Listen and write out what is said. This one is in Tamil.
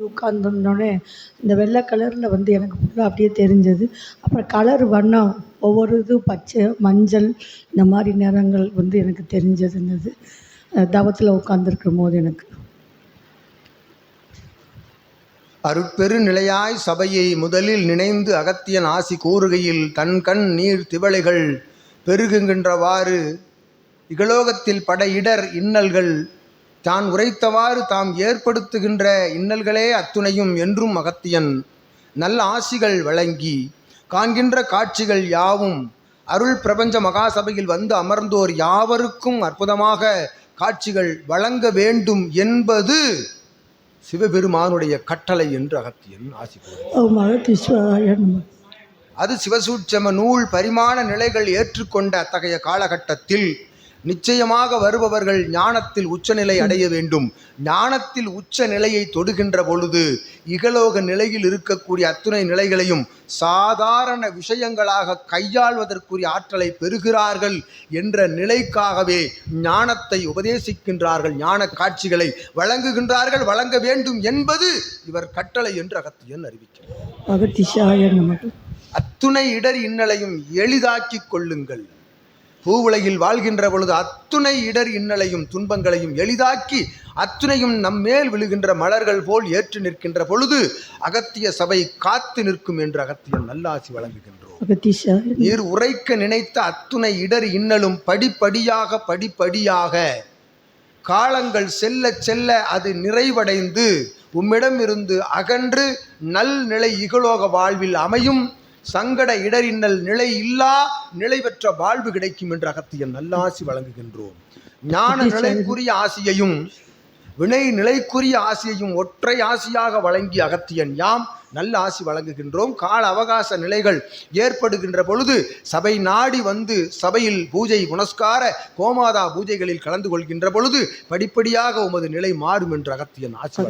உட்கார்ந்திருந்தோடனே இந்த வெள்ளை கலரில் வந்து எனக்கு ஃபுல்லாக அப்படியே தெரிஞ்சது. அப்புறம் கலர் வண்ணம் ஒவ்வொரு இது பச்சை மஞ்சள் இந்த மாதிரி நிறங்கள் வந்து எனக்கு தெரிஞ்சதுன்னது. தவத்தில் உட்காந்துருக்கும் போது எனக்கு. அருட்பெரு நிலையாய் சபையை முதலில் நினைந்து அகத்தியன் ஆசி கூறுகையில் தன் கண் நீர் திவளைகள் பெருகுகின்றவாறு இகலோகத்தில் பட இடர் இன்னல்கள் தான் உரைத்தவாறு தாம் ஏற்படுத்துகின்ற இன்னல்களே அத்துணையும் என்றும் அகத்தியன் நல்ல ஆசிகள் வழங்கி காண்கின்ற காட்சிகள் யாவும் அருள் பிரபஞ்ச மகாசபையில் வந்து அமர்ந்தோர் யாவருக்கும் அற்புதமாக காட்சிகள் வழங்க வேண்டும் என்பது சிவபெருமானுடைய கட்டளை என்று அகத்தியன் ஆசி கூறுகிறார். ஓ மகதீஸ்வராய நம அது சிவசூட்சம நூல் பரிமாண நிலைகள் ஏற்றுக்கொண்ட அத்தகைய காலகட்டத்தில் நிச்சயமாக வருபவர்கள் ஞானத்தில் உச்சநிலை அடைய வேண்டும். ஞானத்தில் உச்ச நிலையை தொடுகின்ற பொழுது இகலோக நிலையில் இருக்கக்கூடிய அத்துணை நிலைகளையும் சாதாரண விஷயங்களாக கையாள்வதற்குரிய ஆற்றலை பெறுகிறார்கள் என்ற நிலைக்காகவே ஞானத்தை உபதேசிக்கின்றார்கள் ஞான காட்சிகளை வழங்குகின்றார்கள் வழங்க வேண்டும் என்பது இவர் கட்டளை என்று அகத்தியன் அறிவிக்கிறார். அத்துணை இடர் இன்னலையும் எளிதாக்கிக் கொள்ளுங்கள். பூவுலகில் வாழ்கின்ற பொழுது அத்துணை இடர் இன்னலையும் துன்பங்களையும் எளிதாக்கி அத்துணையும் நம்மேல் விழுகின்ற மலர்கள் போல் ஏற்று நிற்கின்ற பொழுது அகத்திய சபை காத்து நிற்கும் என்று அகத்தியன் நல்லாசி வழங்குகின்றோம். நீர் உரைக்க நினைத்த அத்துணை இடர் இன்னலும் படிப்படியாக படிப்படியாக காலங்கள் செல்ல செல்ல அது நிறைவடைந்து உம்மிடமிருந்து அகன்று நல் நிலை இகலோக வாழ்வில் அமையும். சங்கட இடரின்னல் நிலை இல்லா நிலை பெற்ற வாழ்வு கிடைக்கும் என்று அகத்தியன் நல்லாசி வழங்குகின்றோம். ஞான நிலைக்குரிய ஆசியையும் வினை நிலைக்குரிய ஆசியையும் ஒற்றை ஆசியாக வழங்கி அகத்தியன் யாம் நல்ல ஆசி வழங்குகின்றோம். கால அவகாச நிலைகள் ஏற்படுகின்ற பொழுது சபை நாடி வந்து சபையில் பூஜை புனஸ்கார கோமாதா பூஜைகளில் கலந்து கொள்கின்ற பொழுது படிப்படியாக உமது நிலை மாறும் என்று அகத்தியன் ஆசி